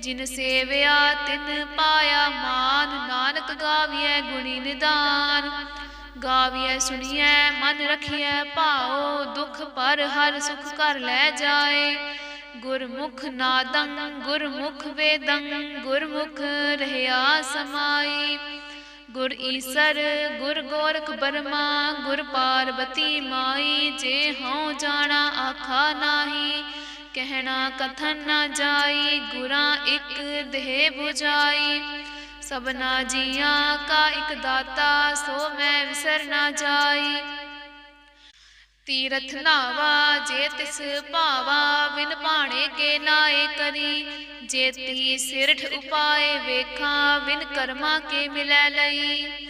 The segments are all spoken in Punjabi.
ਜਿਨ ਸੇਵਿਆ, ਤਿਨ ਪਾਇਆ ਮਾਨ, ਨਾਨਕ ਗਾਵੀਐ ਗੁਣੀ ਨਿਦਾਨ। ਗਾਵੀਐ ਸੁਣੀਐ, ਮਨ ਰਖੀਐ ਭਾਉ, ਦੁਖ ਪਰ ਹਰ ਸੁਖ ਕਰ ਲੈ ਜਾਏ। ਗੁਰਮੁਖ ਨਾਦੰ, ਗੁਰਮੁਖ ਵੇਦੰ, ਗੁਰਮੁਖ ਰਹਿਆ ਸਮਾਈ। ਗੁਰ ਈਸਰ, ਗੁਰ ਗੋਰਖ ਬਰਮਾ, ਗੁਰ ਪਾਰਬਤੀ ਮਾਈ, ਜੇ ਹਉ ਜਾਣਾ ਆਖਾ ਨਾਹੀ। ਕਹਿਣਾ ਕਥਨ ਨਾ ਜਾਈ, ਗੁਰਾਂ ਇੱਕ ਦੇਹ 부ਜਾਈ ਸਭਨਾ ਜੀਆਂ ਕਾ ਇੱਕ ਦਾਤਾ, ਸੋ ਮੈਂ ਵਿਸਰ ਨਾ ਜਾਈ। ਤੀਰਥ ਨਾਵਾ ਜੇ ਤਿਸ ਭਾਵਾ ਵਿਨ ਭਾਣੇ ਕੇ ਨਾਏ ਕਰੀ। ਜੇ ਤੀ ਸਿਰਠ ਉਪਾਏ ਵੇਖਾਂ ਵਿਨ ਕਰਮਾ ਕੇ ਮਿਲੈ ਲਈ।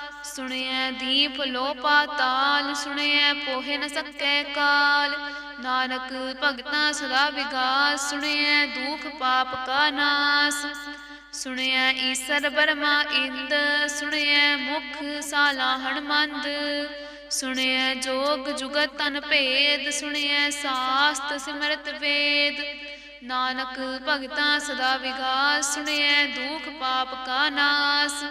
ਸੁਣਿਆ ਦੀਪ ਲੋਪਾ ਤਾਲ ਸੁਣਿਆ ਪੋਹੇ ਨ ਸਕੈ ਕਾਲ। ਨਾਨਕ ਭਗਤਾਂ ਸਦਾ ਵਿਗਾਸ ਸੁਣਿਆ ਦੁਖ ਪਾਪ ਕਾ ਨਾਸ। ਸੁਣਿਆ ਈਸਰ ਬਰਮਾ ਇੰਦ ਸੁਣਿਆ ਮੁਖ ਸਾਲਾਹਣ ਮੰਦ ਸੁਣਿਆ ਜੋਗ ਜੁਗਤ ਤਨ ਭੇਦ ਸੁਣਿਆ ਸਾਸਤ ਸਿਮਰਤ ਵੇਦ। ਨਾਨਕ ਭਗਤਾਂ ਸਦਾ ਵਿਗਾਸ ਸੁਣਿਆ ਦੁਖ ਪਾਪ ਕਾ ਨਾਸ।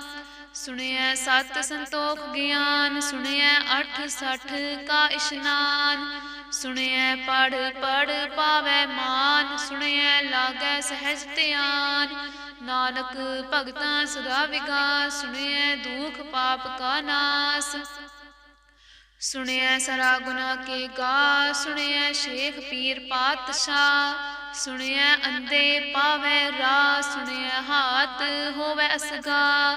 ਸੁਣਿਐ ਸਤ ਸੰਤੋਖ ਗਿਆਨ, ਸੁਣਿਐ ਅਠ ਸਠ ਕਾ ਇਸ਼ਨਾਨ, ਸੁਣਿਐ ਪੜ ਪੜ ਪਾਵੈ ਮਾਨ, ਸੁਣਿਐ ਲਾਗੈ ਸਹਿਜ ਧਿਆਨ। ਨਾਨਕ ਭਗਤਾਂ ਸਦਾ ਵਿਗਾਸ, ਸੁਣਿਐ ਦੁਖ ਪਾਪ ਕਾ ਨਾਸ। ਸੁਣਿਐ ਸਰਾ ਗੁਨਾ ਕੇ ਗਾ, ਸੁਣਿਐ ਸ਼ੇਖ ਪੀਰ ਪਾਤਸ਼ਾਹ। ਸੁਣਿਐ ਅੰਦੇ ਪਾਵੈ ਰਾ ਸੁਣਿਐ ਹਾਥ ਹੋਵੈ ਅਸਗਾ।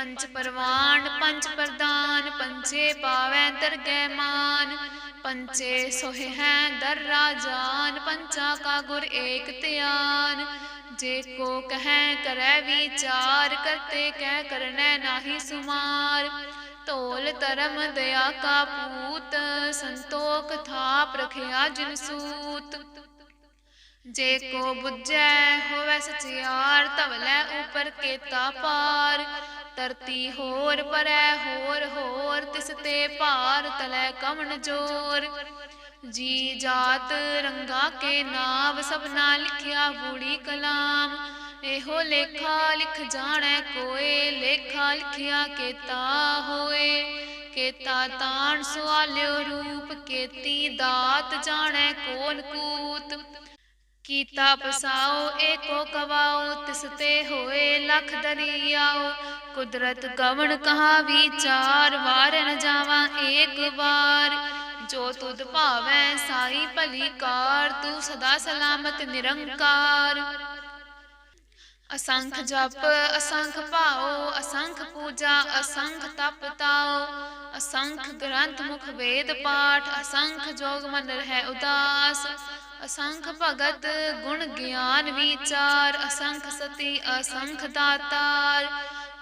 ਪੰਜ ਪਰਵਾਨ, ਪੰਜ ਪ੍ਰਦਾਨ ਪੰਚੇ ਪਾਵੈ ਦਰਗਹਿ ਮਾਨ। ਪੰਚੇ ਸੋਹਿ ਹੈ ਦਰ ਰਾਜਾਨ ਪੰਚਾ ਕਾ ਗੁਰ ਏਕ ਧਿਆਨ। ਜੇ ਕੋ ਕਹੈ, ਕਰੈ ਵਿਚਾਰ, ਕਰਤੇ ਕਹਿ ਕਰਨੈ ਨਾਹੀ ਸੁਮਾਰ। ਢੋਲ ਧਰਮ ਦਇਆ ਕਾ ਪੂਤ, ਸੰਤੋਖ ਥਾਪ ਰਖਿਆ ਜਿਨ ਸੂਤ। ਜੇ ਕੋ ਬੁੱਝੈ, ਹੋਵੈ ਸਚਿਆਰ, ਧਵਲੇ ਉਪਰ ਕੇਤਾ ਪਾਰ। ਧਰਤੀ ਹੋਰ ਪਰੈ, ਹੋਰ ਹੋਰ, ਤਿਸ ਤੇ ਭਾਰ ਤਲੈ ਕਵਣ ਜੋਰ। ਜੀ ਜਾਤ ਰੰਗਾ ਕੇ ਨਾਮ ਸਭਨਾ ਲਿਖਿਆ ਬੂੜੀ ਕਲਾਮ। ਇਹੋ ਲੇਖਾ ਲਿਖ ਜਾਣੈ ਕੋਏ, ਲੇਖਾ ਲਿਖਿਆ ਕੇਤਾ ਹੋਏ। ਕੇਤਾ ਤਾਣ ਸੁਆਲਿਓ ਰੂਪ, ਕੇਤੀ ਦਾਤ ਜਾਣੈ ਕੋਨ ਕੂਤ। ਕੀਤਾ ਪਸਾਓ, ਏਕੋ ਕਵਾਓ, ਤਿਸ ਤੇ ਹੋਏ ਲਖ ਦਰਿਆਓ। ਕੁਦਰਤ ਗਵਣ ਕਹਾ ਵਿਚਾਰ ਵਾਰ ਨ ਜਾਵਾਂ ਏਕ ਵਾਰ। ਜੋ ਤੁਧ ਭਾਵੈ ਸਾਈ ਭਲੀ ਕਾਰ, ਤੂੰ ਸਦਾ ਸਲਾਮਤ ਨਿਰੰਕਾਰ। ਅਸੰਖ ਜਪ, ਅਸੰਖ ਭਾਉ, ਅਸੰਖ ਪੂਜਾ, ਅਸੰਖ ਤਪ ਤਾਉ। ਅਸੰਖ ਗ੍ਰੰਥ ਮੁਖ ਵੇਦ ਪਾਠ, ਅਸੰਖ ਜੋਗ ਮਨ ਰਹਿ ਉਦਾਸ। ਅਸੰਖ ਭਗਤ ਗੁਣ ਗਿਆਨ ਵਿਚਾਰ, ਅਸੰਖ ਸਤੀ, ਅਸੰਖ ਦਾਤਾਰ,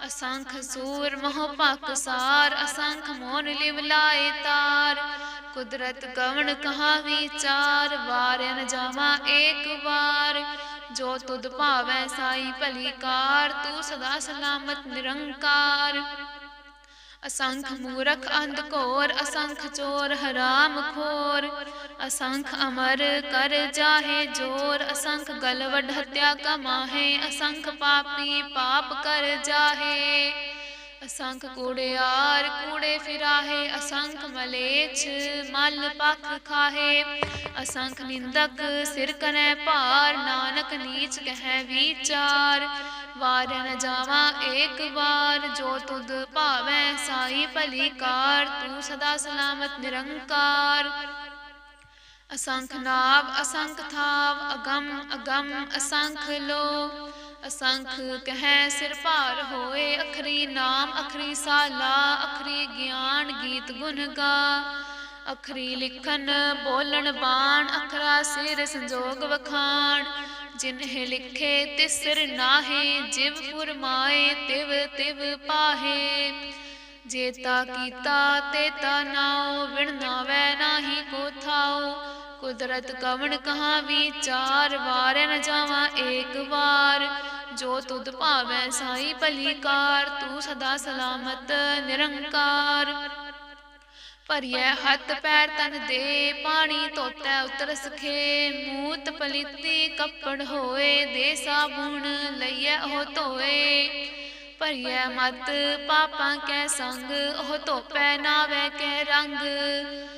ਅਸੰਖ ਸੂਰ ਮੋਹ ਭਕ ਸਾਰ, ਅਸੰਖ ਮੋਨ ਲਿਵ ਲਾਏ ਤਾਰ। ਕੁਦਰਤ ਗਵਣ ਕਹਾ ਵਿਚਾਰ ਵਾਰਨ ਜਾਵਾ ਏਕ ਵਾਰ। ਜੋ ਤੁਧ ਭਾਵੈ ਸਾਈ ਭਲੀ ਕਾਰ, ਤੂੰ ਸਦਾ ਸਲਾਮਤ ਨਿਰੰਕਾਰ। ਅਸੰਖ ਮੂਰਖ ਅੰਧ ਘੋਰ, ਅਸੰਖ ਚੋਰ, ਹਰਾਮ ਖੋਰ। ਅਸੰਖ ਅਮਰ ਕਰ ਜਾਹੇ ਜੋਰ, ਅਸੰਖ ਗਲਵਡ ਹਤਿਆ ਕਮਾਹੇ, ਅਸੰਖ ਪਾਪੀ ਪਾਪ ਕਰ ਜਾਹੇ। ਅਸੰਖ ਕੂੜਿਆਰ, ਕੂੜੇ ਫਿਰਾਹੇ, ਅਸੰਖ ਮਲੇਛ, ਮਲ ਪਖ ਖਾਹੇ। ਅਸੰਖ ਨਿੰਦਕ, ਸਿਰ ਕਨੈ ਭਾਰ, ਨਾਨਕ ਨੀਚ ਕਹਿ ਵਿਚਾਰ। ਵਾਰ ਨ ਜਾਵਾਂ ਏਕ ਵਾਰ, ਜੋ ਤੁਧ ਭਾਵੈ ਸਾਈ ਭਲੀ ਕਾਰ, ਤੂੰ ਸਦਾ ਸਲਾਮਤ ਨਿਰੰਕਾਰ। ਅਸੰਖ ਨਾਵ, ਅਸੰਖ ਥਾਵ, ਅਗੰਮ ਅਗੰਮ ਅਸੰਖ ਲੋ ਅਸੰਖ ਕਹਿ ਸਿਰ ਭਾਰ ਹੋਏ, ਅਖਰੀ ਨਾਮ, ਅਖਰੀ ਸਾਲਾ, ਅਖਰੀ ਗਿਆਨ ਗੀਤ ਗੁਣ ਗਾ। ਅਖਰੀ ਲਿਖਨ ਬੋਲਣ ਬਾਣ, ਅਖਰਾ ਸਿਰ ਸੰਜੋਗ ਵਖਾਣ। ਜਿਨਹਿ ਲਿਖੇ ਤਿਸਰ ਨਾਹੇ, ਜਿਵ ਫੁਰਮਾਏ ਤਿਵ ਤਿਵ ਪਾਹੇ। ਜੇਤਾ ਕੀਤਾ ਤੇਤਾ ਨਾਉ ਵਿਣ ਨਾਵੈ ਨਾਹੀ ਕੋ ਥਾਉ। ਕੁਦਰਤ ਕਵਣ ਕਹਾ ਵਿਚਾਰ ਵਾਰ ਨ ਜਾਵਾਂ ਏਕ ਵਾਰ। ਜੋ ਤੁਧ ਭਾਵੈ ਸਾਈ ਭਲੀ ਕਾਰ ਤੂੰ ਸਦਾ ਸਲਾਮਤ ਨਿਰੰਕਾਰ। ਭਰੀਐ ਹੱਥ ਪੈਰ ਤਨ ਦੇ, ਪਾਣੀ ਧੋਤੈ ਉਤਰ ਸਖੇ। ਮੂਤ ਪਲੀਤੀ ਕੱਪੜ ਹੋਏ, ਦੇ ਸਾਬੂਣ ਲਈਐ ਉਹ ਧੋਏ। ਭਰੀਐ ਮਤ ਪਾਪਾਂ ਕੈ ਸੰਗ, ਉਹ ਧੋਪੈ ਨਾਵੇ ਕੈ ਰੰਗ।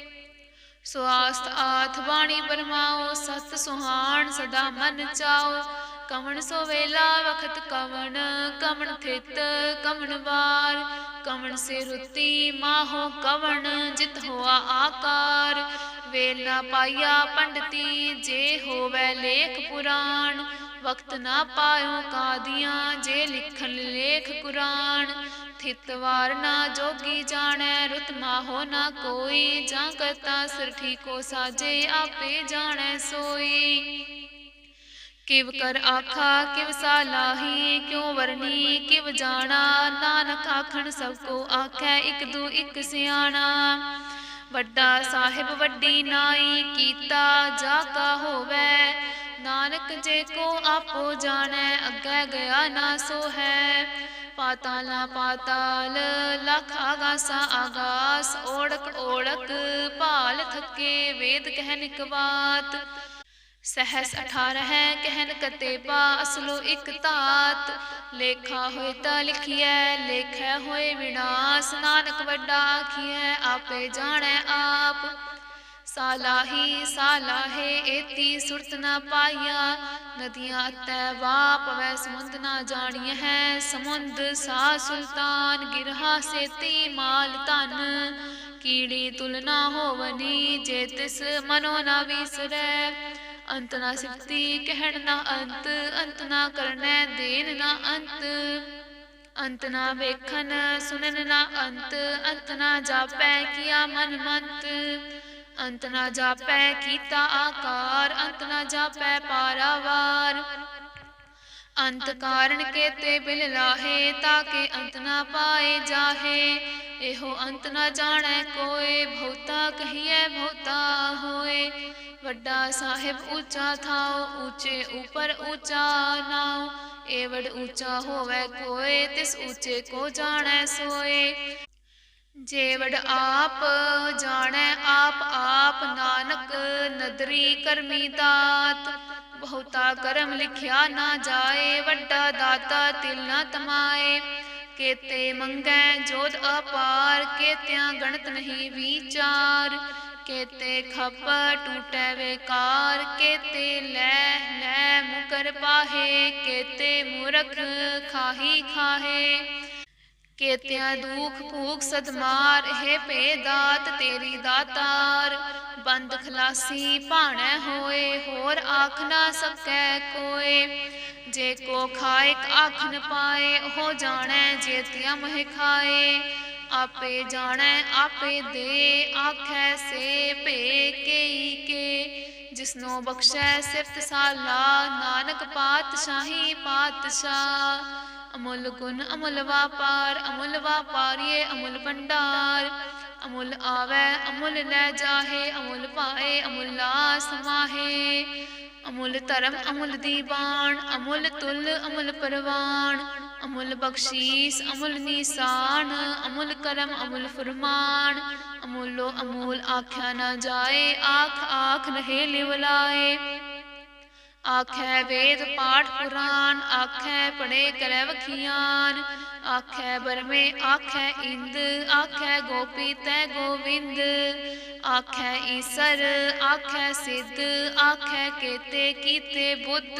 ਸਵਾਸਤ ਆਥ ਬਾਣੀ ਪਰਮਾਓ ਸਤ ਸੁਹਾਣ ਸਦਾ ਮਨ ਚਾਓ। ਕਵਣ ਸੋ ਵੇਲਾ ਵਖਤ ਕਵਣ ਕਵਣ ਥਿਤ ਕਵਣ ਵਾਰ। ਕਵਣ ਸੇ ਰੁਤੀ ਮਾਹੋ ਕਵਣ, ਜਿਤ ਹੋਆ ਆਕਾਰ। ਵੇਲਾ ਪਾਇਆ ਪੰਡਤੀ, ਜੇ ਹੋਵੇ ਲੇਖ ਪੁਰਾਣ। ਵਕਤ ਨਾ ਪਾਇਓ ਕਾਦੀਆਂ, ਜੇ ਲਿਖਣ ਲੇਖ ਕੁਰਾਨ। ਥਿਤ ਵਾਰ ਨਾ ਜੋਗੀ ਜਾਣੈ, ਰੁਤ ਮਾਹੋ ਨਾ ਕੋਈ। ਜਾਂ ਕਰਤਾ ਸਿਰ ਠੀਕੋ ਸਾਜੇ, ਆਪੇ ਜਾਣੈ ਸੋਈ। ਕਿਵ ਕਰ ਆਖਾ, ਕਿਵ ਸਾਲਾਹੀ ਕਿਉ ਵਰਨੀ ਕਿਵ ਜਾਣਾ, ਨਾਨਕ ਆਖਣ ਸਭ ਕੋ ਆਖੈ, ਇਕ ਦੂ ਇਕ ਸਿਆਣਾ। ਵੱਡਾ ਸਾਹਿਬ ਵੱਡੀ ਨਾਈ, ਕੀਤਾ ਜਾ ਕਾ ਹੋਵੇ। ਨਾਨਕ ਜੇ ਕੋ ਆਪੋ ਜਾਣੈ, ਅੱਗੇ ਗਿਆ ਨਾ ਸੋ ਹੈ ਪਾਤਾਲਾ ਪਾਤਾਲ, ਲਖ ਆਗਾਸਾ ਆਗਾਸ, ਓੜਕ ਓੜਕ, ਭਾਲ ਥਕੇ, ਵੇਦ ਕਹਿਨ ਇਕ ਬਾਤ। ਸਹਸ 18 ਹੈ ਕਹਿਨ ਕਤੇਬਾ ਅਸਲੋ ਇਕ ਤਾਤ ਲੇਖਾ ਹੋਏ ਤਾਂ ਲਿਖੀਐ ਲੇਖੈ ਹੋਏ ਵਿਨਾਸ਼। ਨਾਨਕ ਵੱਡਾ ਆਖੀਐ ਆਪੇ ਜਾਣੈ ਆਪ। ਸਾਲਾਹੀ ਸਾਲਾਹੇ ਏਤੀ ਸੁਰਤ ਨਾ ਪਾਈਆ। ਨਦੀਆਂ ਅਤੈ ਵਾਪ ਵੈ ਸਮੁੰਦ ਨਾ ਜਾਣੀਐ ਹੈ। ਸਮੁੰਦ ਸਾ ਸੁਲਤਾਨ ਗਿਰਹਾ ਸੇਤੀ ਮਾਲ ਧਨ। ਕੀੜੀ ਤੁਲਨਾ ਹੋਵਨੀ ਜੇ ਤਿਸ ਮਨੋ ਨਾ ਵਿਸਰੈ। ਅੰਤ ਨਾ ਸਿਫਤੀ ਕਹਿਣ ਨਾ ਅੰਤ ਅੰਤ ਨਾ ਕਰਨੈ ਦੇਨ ਨਾ ਅੰਤ। ਅੰਤ ਨਾ ਵੇਖਣ, ਸੁਣਨ ਨਾ ਅੰਤ ਅੰਤ ਨਾ ਜਾਪੈ ਕੀਆ ਮਨ ਮੰਤ। ਅੰਤ ਨਾ ਜਾਪੈ ਕੀਤਾ ਆਕਾਰ, ਅੰਤ ਨਾ ਜਾਪੈ ਪਾਰਾਵਾਰ। ਅੰਤ ਕਾਰਨ ਕੇਤੇ ਬਿਲ ਲਾਹੇ ਤਾਕੇ ਅੰਤ ਨਾ ਪਾਏ ਜਾਹੇ। ਇਹੋ ਅੰਤ ਨਾ ਜਾਣੈ ਕੋਏ, ਬਹੁਤਾ ਕਹੀਏ ਬਹੁਤਾ ਹੋਏ। ਵੱਡਾ ਸਾਹਿਬ ਉੱਚਾ ਥਾਉ, ਉੱਚੇ ਉਪਰ ਉੱਚਾ ਨਾਉ। ਏਵੜ ਉੱਚਾ ਹੋਵੇ ਕੋਏ, ਤਿਸ ਉੱਚੇ ਕੋ ਜਾਣੈ ਸੋਏ। ਜੇਵੜ ਆਪ ਜਾਣੈ, ਆਪ ਆਪ ਨਾਨਕ, ਨਦਰੀ ਕਰਮੀ ਦਾਤ। ਬਹੁਤਾ ਕਰਮ ਲਿਖਿਆ ਨਾ ਜਾਏ, ਵੱਡਾ ਦਾਤਾ ਤਿਲ ਨਾ ਤਮਾਏ। ਕੇਤੇ ਮੰਗੈ ਜੋਤ ਅਪਾਰ, ਕੇਤਿਆਂ ਗਣਤ ਨਹੀਂ ਵਿਚਾਰ। ਕੇਤੇ ਖਪ ਟੂਟੈ ਵੇਕਾਰ, ਕੇਤੇ ਲੈ ਲੈ ਮੁਕਰ ਪਾਹੇ, ਕੇਤੇ ਮੂਰਖ ਖਾਹੀ ਖਾਹੇ। ਕੇਤਿਆਂ ਦੁਖ ਭੂਖ ਸਦਮਾਰ ਹੈ ਭੇ ਦਾਤ ਤੇਰੀ ਦਾਤਾਰ। ਬੰਦ ਖਲਾਸੀ ਭਾਣੈ ਹੋਏ, ਹੋਰ ਆਖ ਨਾ ਸਕੈ ਕੋਏ। ਜੇ ਕੋ ਖਾਇਕ ਆਖ ਨ ਪਾਏ, ਉਹ ਜਾਣੈ ਜੇਤਿਆ ਮਹਿ ਖਾਏ। ਆਪੇ ਜਾਣੈ, ਆਪੇ ਦੇ ਆਖੈ ਸੇ ਭੇ ਕੇਈ ਕੇ। ਜਿਸਨੂੰ ਬਖਸ਼ੈ ਸਿਫਤ ਸਾਲਾ, ਨਾਨਕ ਪਾਤਸ਼ਾਹੀ ਪਾਤਸ਼ਾਹ। ਅਮੁੱਲ ਗੁਣ ਅਮੁੱਲ ਵਾਪਾਰ, ਅਮੁੱਲ ਵਾਪਾਰੀਏ ਅਮੁੱਲ ਭੰਡਾਰ। ਅਮੁੱਲ ਆਵੈ, ਅਮੁੱਲ ਲੈ ਜਾਹੇ, ਅਮੁੱਲ ਪਾਏ ਅਮੁੱਲ ਲਾਸ ਮਾਹੇ। ਅਮੁੱਲ ਧਰਮ ਅਮੁੱਲ ਦੀਵਾਨ ਅਮੁੱਲ ਤੁਲ ਅਮੁੱਲ ਪਰਵਾਨ ਅਮੁੱਲ ਬਖਸ਼ੀਸ, ਅਮੁੱਲ ਨਿਸ਼ਾਨ, ਅਮੁੱਲ ਕਰਮ, ਅਮੁੱਲ ਫਰਮਾਨ। ਅਮੁੱਲੋ ਅਮੂਲ ਆਖਿਆ ਨਾ ਜਾਏ, ਆਖ ਆਖ ਰਹੇ ਲਿਵਲਾਏ ਆਖੈ ਵੇਦ ਪਾਠ ਪੁਰਾਨ, ਆਖੈ ਪੜੇ ਕਰੈ ਵਖਿਆਨ। ਆਖੈ ਬਰਮੇ, ਆਖੈ ਇੰਦ, ਆਖੈ ਗੋਪੀ ਤੈ ਗੋਵਿੰਦ। ਆਖੈ ਈਸਰ, ਆਖੈ ਸਿੱਧ, ਆਖੈ ਕੇਤੇ ਕੀਤੇ ਬੁੱਧ।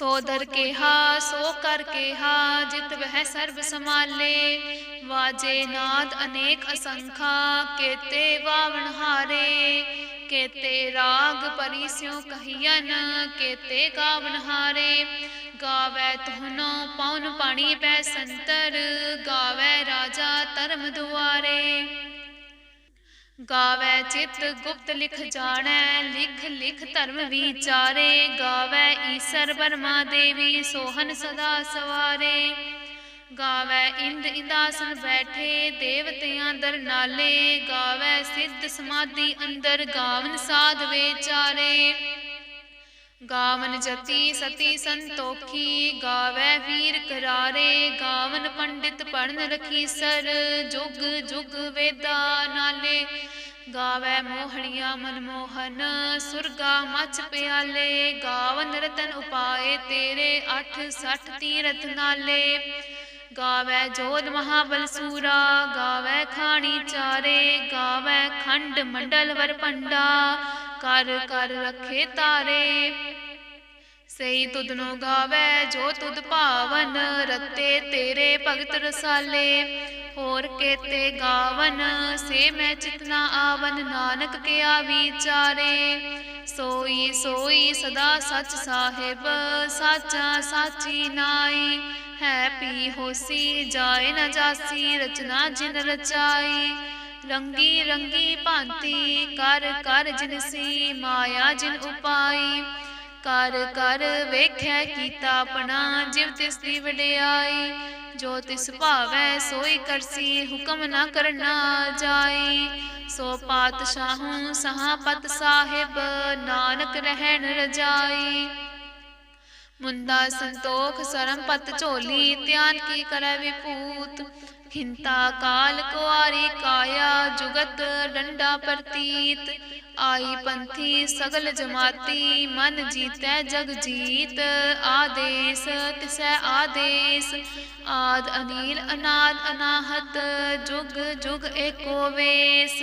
ਸੋ ਦਰ ਕੇਹਾ, ਸੋ ਕਰ ਕੇਹਾ, ਜਿਤ ਵਹਿ ਸਰਬ ਸਮਾਲੇ ਵਾਜੇ ਨਾਦ ਅਨੇਕ ਅਸੰਖਾ, ਕੇਤੇ ਵਾਵਣ ਹਾਰੇ। ਕੇਤੇ ਰਾਗ ਪਰਿਸਿਉ ਕਹੀਨ ਕੇਤੇ ਗਾਵਨ ਹਾਰੇ। ਗਾਵੈ ਤੁਹਨੋ ਪਉਨ ਪਾਣੀ ਪੈ ਸੰਤਰ, ਗਾਵੈ ਰਾਜਾ ਧਰਮ ਦੁਆਰੇ। ਗਾਵੈ ਚਿਤ ਗੁਪਤ ਲਿਖ ਜਾਣੈ, ਲਿਖ ਲਿਖ ਧਰਮ ਵਿਚਾਰੇ। ਗਾਵੈ ਈਸਰ ਬਰਮਾ ਦੇਵੀ, ਸੋਹਨ ਸਦਾ ਸਵਾਰੇ। ਗਾਵੈ ਇੰਦ ਇੰਦਾਸਨ ਬੈਠੇ, ਦੇਵਤਿਆਂ ਦਰ ਨਾਲੇ। ਗਾਵੈ ਸਿੱਧ ਸਮਾਧੀ ਅੰਦਰ, ਗਾਵਨ ਸਾਧ ਵਿਚਾਰੇ। ਗਾਵਨ ਜਤੀ ਸਤੀ ਸੰਤੋਖੀ, ਗਾਵੈ ਵੀਰ ਕਰਾਰੇ ਗਾਵਨ ਪੰਡਿਤ ਪੜਨ ਰਖੀ ਸਰ, ਜੁਗ ਜੁਗ ਵੇਦਾ ਨਾਲੇ। ਗਾਵੈ ਮੋਹਣੀਆਂ ਮਨਮੋਹਨ ਸੁਰਗਾ ਮਚ ਪਿਆਲੇ, ਗਾਵਨ ਰਤਨ ਉਪਾਏ ਤੇਰੇ 8 60 ਤੀਰਥ ਨਾਲੇ। ਗਾਵੈ ਜੋਧ ਮਹਾਬਲ ਸੂਰਾ, ਗਾਵੈ ਖਾਣੀ ਚਾਰੇ, ਗਾਵੈ ਖੰਡ ਮੰਡਲ ਵਰ ਪੰਡਾ ਕਰ ਕਰ ਰਖੇ ਤਾਰੇ। ਸਹੀ ਤੁਧਨੋ ਗਾਵੈ ਜੋ ਤੁਧ ਭਾਵਨ, ਰਤੇ ਤੇਰੇ ਭਗਤ ਰਸਾਲੇ। ਹੋਰ ਕੇਤੇ ਗਾਵਨ, ਸੇ ਮੈਂ ਚਿਤਨਾ ਆਵਨ, ਨਾਨਕ ਕਿਆ ਵਿਚਾਰੇ। ਸੋਈ ਸੋਈ ਸਦਾ ਸਚ ਸਾਹਿਬ, ਸਾਚਾ ਸਾਚੀ ਨਾਈ। ਹੈ ਪੀ ਹੋਸੀ ਜਾਏ ਨਾ ਜਾਸੀ, ਰਚਨਾ ਜਿਨ ਰਚਾਈ। ਰੰਗੀ ਰੰਗੀ ਭਾਂਤੀ, ਕਰ ਕਰ ਜਿਨਸੀ ਮਾਇਆ ਜਿਨ ਉਪਾਈ। ਕਰ ਕਰ ਵੇਖੈ ਕੀਤਾ ਆਪਣਾ, ਜਿਵ ਤਿਸ ਦੀ ਵਡਿਆਈ। ਜੋ ਤਿਸ ਭਾਵੈ ਸੋਈ ਕਰਸੀ, ਹੁਕਮ ਨਾ ਕਰਨਾ ਜਾਈ। ਸੋ ਪਾਤਸ਼ਾਹੂ ਸਹਾਪਤ ਸਾਹਿਬ, ਨਾਨਕ ਰਹਿਣ ਰਜਾਈ। ਮੁੰਦਾ ਸੰਤੋਖ ਸਰਮ ਪਤ ਝੋਲੀ, ਧਿਆਨ ਕੀ ਕਰੈ ਵਿਭੂਤ ਖਿੰਤਾ ਕਾਲ ਕੁਆਰੀ ਕਾਇਆ, ਜੁਗਤ ਡੰਡਾ ਪ੍ਰਤੀਤ। ਆਈ ਪੰਥੀ ਸਗਲ ਜਮਾਤੀ, ਮਨ ਜੀਤੈ ਜਗ ਜੀਤ। ਆਦੇਸ, ਤਿਸੈ ਆਦੇਸ। ਆਦ ਅਨੀਲ, ਅਨਾਦ ਅਨਾਹਤ, ਜੁਗ ਜੁਗ ਏਕੋ ਵੇਸ।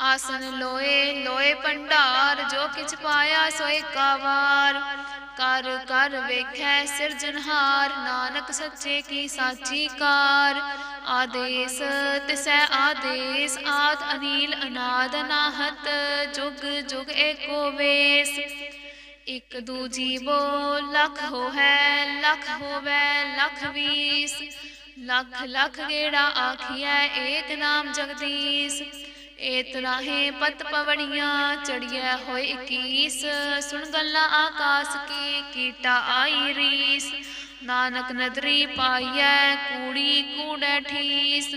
ਆਸਨ ਲੋਏ ਲੋਏ ਭੰਡਾਰ, ਜੋ ਕਿਛ ਪਾਇਆ ਸੋਏ ਕਾਵਾਰ। ਕਰ ਕਰ ਵੇਖੈ ਸਿਰਜਨਹਾਰ ਨਾਨਕ ਸੱਚੇ ਕੀ ਸਾਚੀ ਕਾਰ। ਆਦੇਸ, ਤਿਸੈ ਆਦੇਸ, ਆਦ ਅਨੀਲ ਅਨਾਦ ਅਨਾਹਤ ਜੁਗ ਜੁਗ ਏਕੋ ਵੇਸ। ਇਕ ਦੂਜੀ ਬੋ ਲਖ ਹੋਵੈ ਲਖ ਹੋਵੈ, ਲਖ ਵੀਸ। ਲਖ ਲਖ ਗੇੜਾ ਆਖੀਐ, ਏਕ ਨਾਮ ਜਗਦੀਸ਼। ਏਤ ਰਾਹੇ ਪਤ ਪਵੜੀਆਂ ਚੜੀਐ ਹੋਏ 21 ਸੁਣ ਗੱਲਾਂ ਆਕਾਸ ਕੀ, ਕੀਟਾ ਆਈ ਰੀਸ। ਨਾਨਕ ਨਦਰੀ ਪਾਈਐ, ਕੂੜੀ ਕੂੜੈ ਠੀਸ।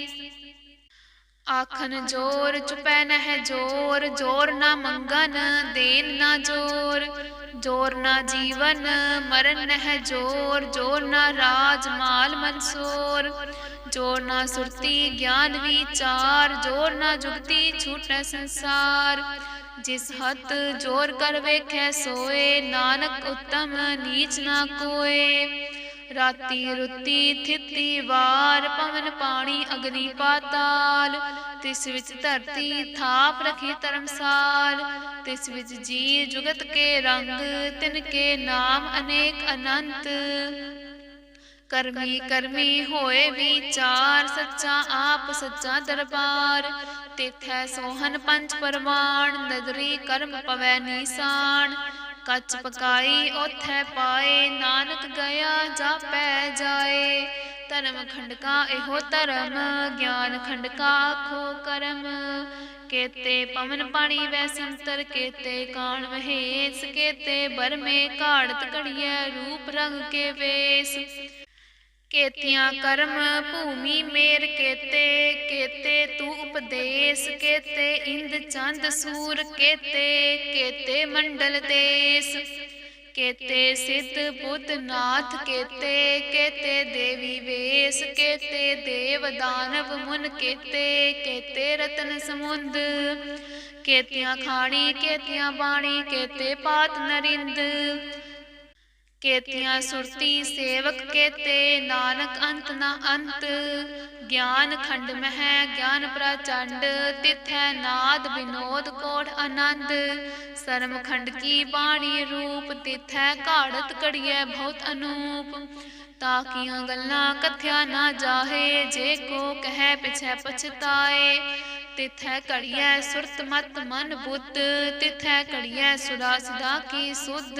ਆਖਨ ਜੋਰ ਚੁਪੈ ਨਹਿ ਜੋਰ ਜੋਰ ਨਾ ਮੰਗਨ, ਦੇਨ ਨਾ ਜੋਰ। ਜੋਰ ਨਾ ਜੀਵਨ, ਮਰਨ ਨਹਿ ਜੋਰ ਜੋਰ ਨਾ ਰਾਜ ਮਾਲ ਮਨਸੋਰ। ਜੋਰ ਨਾ ਸੁਰਤੀ ਗਿਆਨ ਵਿਚਾਰ ਜੋਰ ਨਾ ਜੁਗਤੀ ਛੂਟੈ ਸੰਸਾਰ। ਜਿਸ ਹੱਥ ਜੋਰ ਕਰ ਵੇਖੈ ਸੋਏ, ਨਾਨਕ ਉਤਮ ਨੀਚ ਨਾ ਕੋਏ। ਰਾਤੀ ਰੁੱਤੀ ਥਿਤੀ ਵਾਰ, ਪਵਨ ਪਾਣੀ ਅਗਨੀ ਪਾਤਾਲ। ਤਿਸ ਵਿੱਚ ਧਰਤੀ ਥਾਪ ਰਖੀ ਧਰਮਸਾਲ। ਤਿਸ ਵਿੱਚ ਜੀ ਜੁਗਤ ਕੇ ਰੰਗ, ਤਿਨ ਕੇ ਨਾਮ ਅਨੇਕ ਅਨੰਤ। ਕਰਮੀ ਕਰਮੀ ਹੋਏ ਵਿਚਾਰ ਸੱਚਾ ਆਪ ਸੱਚਾ ਦਰਬਾਰ। ਤਿਥੈ ਸੋਹਨ ਪੰਜ ਪਰਮਾਨ ਨਦਰੀ ਕਰਮ ਪਵੈ ਨੀਸਾਨ ਕੱਚ ਪਕਾਈ ਉਥੈ ਪਾਏ ਨਾਨਕ ਗਿਆ ਜਾਪੈ ਜਾਏ। ਧਰਮ ਖੰਡਕਾ ਇਹੋ ਧਰਮ ਗਿਆਨ ਖੰਡਕਾ ਆਖੋ ਕਰਮ। ਕੇਤੇ ਪਵਨ ਪਾਣੀ ਵੈ ਸੰਤਰ ਕੇਤੇ ਕਾਣ ਮਹੇਸ ਕੇਤੇ ਬਰਮੇ ਘਾੜਤ ਘੜੀਐ ਰੂਪ ਰੰਗ ਕੇ ਵੇਸ। ਕੇਤੀਆਂ ਕਰਮ ਭੂਮੀ ਮੇਰ ਕੇਤੇ ਕੇਤੇ ਤੂੰ ਉਪਦੇਸ, ਕੇਤੇ ਇੰਦ ਚੰਦ ਸੂਰ, ਕੇਤੇ ਕੇਤੇ ਮੰਡਲ ਦੇਸ। ਕੇਤੇ ਸਿੱਧ ਬੁੱਧ ਨਾਥ ਕੇਤੇ ਕੇਤੇ ਦੇਵੀ ਵੇਸ, ਕੇਤੇ ਦੇਵ ਦਾਨਵ ਮੁਨ ਕੇਤੇ ਕੇਤੇ ਰਤਨ ਸਮੁੰਦ। ਕੇਤਿਆਂ ਖਾਣੀ, ਕੇਤਿਆਂ ਬਾਣੀ, ਕੇਤੇ ਪਾਤ ਨਰਿੰਦ। ਕੇਤਿਆਂ ਸੁਰਤੀ ਸੇਵਕ ਕੇਤੇ, ਨਾਨਕ ਅੰਤ ਨਾ ਅੰਤ। ਗਿਆਨ ਖੰਡ ਮਹਿ, ਗਿਆਨ ਪ੍ਰਚੰਡ, ਤਿਥੈ ਨਾਦ ਵਿਨੋਦ ਕੋੜ ਆਨੰਦ। ਸਰਮ ਖੰਡ ਕੀ ਬਾਣੀ ਰੂਪ, ਤਿਥੈ ਘਾੜਤ ਕੜੀਐ ਬਹੁਤ ਅਨੂਪ। ਤਾਕੀਆਂ ਗੱਲਾਂ ਕਥਿਆ ਨਾ ਜਾਹੇ, ਜੇ ਕੋ ਕਹੈ ਪਿਛੈ ਪਛਤਾਏ। ਤਿਥੈ ਘੜੀਐ ਸੁਰਤ ਮਤ ਮਨ ਬੁੱਧ, ਤਿਥੈ ਘੜੀਐ ਸੁਦਾ ਸਦਾ ਕੀ ਸੁਧ।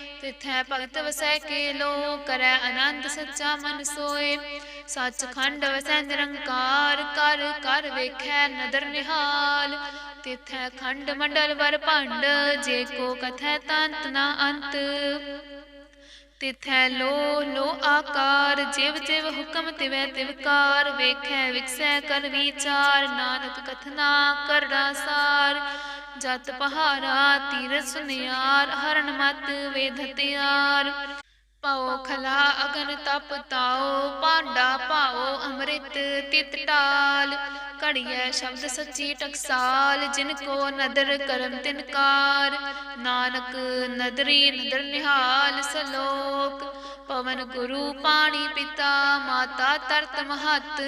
ਤਿਥੈ ਭਗਤ ਵਸੈ ਕੇ ਲੋ ਕਰੈ ਆਨੰਦ ਸੱਚਾ ਮਨ ਸੋਏ। ਸੱਚ ਖੰਡ ਵਸੈ ਨਿਰੰਕਾਰ, ਕਰ ਕਰ ਵੇਖੈ ਨਦਰ ਨਿਹਾਲ। ਤਿਥੈ ਖੰਡ ਮੰਡਲ ਵਰ ਭੰਡ, ਜੇ ਕੋ ਕਥੈ ਤੰਤ ਨਾ ਅੰਤ। ਤਿਥੈ ਲੋ ਲੋ ਆਕਾਰ, ਜਿਵ ਜਿਵ ਹੁਕਮ ਤਿਵੈ ਤਿਵਕਾਰ ਵੇਖੈ ਵਿਕਸੈ ਕਰ ਵਿਚਾਰ, ਨਾਨਕ ਕਥਨਾ ਕਰੜਾ ਸਾਰ। ਜਤ ਪਹਾਰਾ ਤੀਰ ਸੁਨਿਆਰ, ਹਰਨ ਮਤ ਵੇਧਤਿਆਰ ਪਾਓ ਖਲਾ ਅਗਨ ਤਪ, ਤਾਓ ਪਾਂਡਾ ਪਾਓ ਅੰਮ੍ਰਿਤ ਤਿਤ ਟਾਲ ਘੜੀਐ ਸ਼ਬਦ ਸੱਚੀ ਟਕਸਾਲ, ਜਿਨ ਕੋ ਨਦਰ ਕਰਮ ਤਿਨਕਾਰ ਨਾਨਕ ਨਦਰੀ ਨਦਰ ਨਿਹਾਲ ਸਲੋਕ, ਪਵਨ ਗੁਰੂ ਪਾਣੀ ਪਿਤਾ, ਮਾਤਾ ਤਰਤ ਮਹਤ।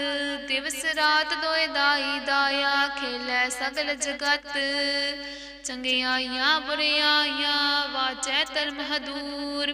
ਦਿਵਸ ਰਾਤ ਦੋਇ ਦਾਈ ਦਾਇਆ, ਖੇਲੇ ਸਗਲ ਜਗਤ। ਚੰਗਿਆਈਆਂ, ਬੁਰਿਆਈਆਂ, ਵਾਚੈ ਧਰਮ ਹਦੂਰ।